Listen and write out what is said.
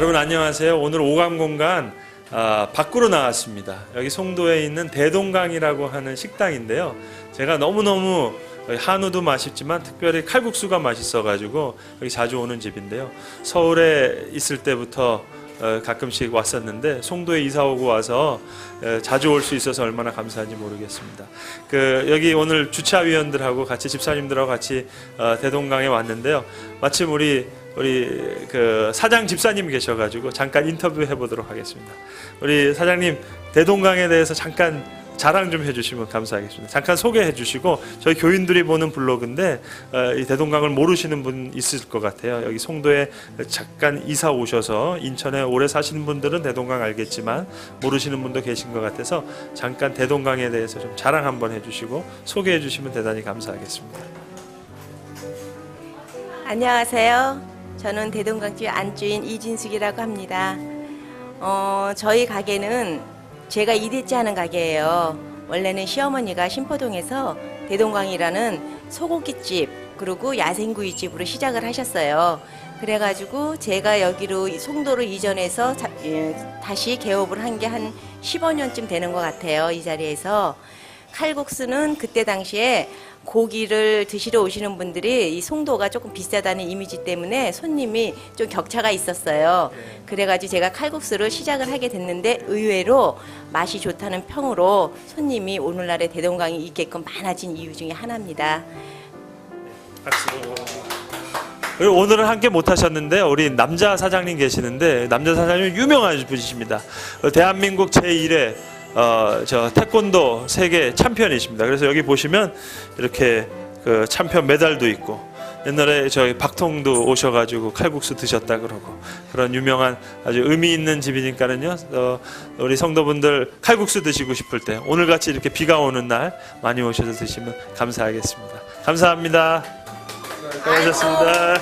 안녕하세요. 오늘 오감 공간 아, 밖으로 나왔습니다. 여기 송도에 있는 대동강이라고 하는 식당인데요. 제가 너무너무 한우도 맛있지만 특별히 칼국수가 맛있어가지고 여기 자주 오는 집인데요. 서울에 있을 때부터 어, 가끔씩 왔었는데 송도에 이사 오고 와서 어, 자주 올 수 있어서 얼마나 감사한지 모르겠습니다. 그 여기 오늘 주차위원들하고 같이 집사님들하고 같이 어, 대동강에 왔는데요. 마침 우리 우리 그 사장 집사님 계셔가지고 잠깐 인터뷰 해 보도록 하겠습니다. 우리 사장님 대동강에 대해서 잠깐 자랑 좀 해주시면 감사하겠습니다. 잠깐 소개해 주시고 저희 교인들이 보는 블로그인데 어, 이 대동강을 모르시는 분 있을 것 같아요. 여기 송도에 잠깐 이사 오셔서 인천에 오래 사시는 분들은 대동강 알겠지만 모르시는 분도 계신 것 같아서 잠깐 대동강에 대해서 좀 자랑 한번 해주시고 소개해 주시면 대단히 감사하겠습니다. 안녕하세요. 저는 대동강집 안주인 이진숙이라고 합니다. 어, 저희 가게는 제가 2대째 하는 가게예요. 원래는 시어머니가 신포동에서 대동강이라는 소고기집 그리고 야생구이집으로 시작을 하셨어요. 그래가지고 제가 여기로 이 송도로 이전해서 자- 예, 다시 개업을 한게한 15년쯤 되는 것 같아요. 이 자리에서. 칼국수는 그때 당시에 고기를 드시러 오시는 분들이 이 송도가 조금 비싸다는 이미지 때문에 손님이 좀 격차가 있었어요. 그래가지고 제가 칼국수를 시작을 하게 됐는데 의외로 맛이 좋다는 평으로 손님이 오늘날의 대동강이 있게끔 많아진 이유 중에 하나입니다. 오늘은 함께 못 하셨는데 우리 남자 사장님 계시는데 남자 사장님 유명한 분이십니다. 어, 대한민국 제1회 어, 저 태권도 세계 챔피언이십니다. 그래서 여기 보시면 이렇게 그 챔피언 메달도 있고 옛날에 저희 박통도 오셔가지고 칼국수 드셨다 그러고 그런 유명한 아주 의미 있는 집이니까는요. 어, 우리 성도분들 칼국수 드시고 싶을 때 오늘 같이 이렇게 비가 오는 날 많이 오셔서 드시면 감사하겠습니다. 감사합니다. 고맙습니다.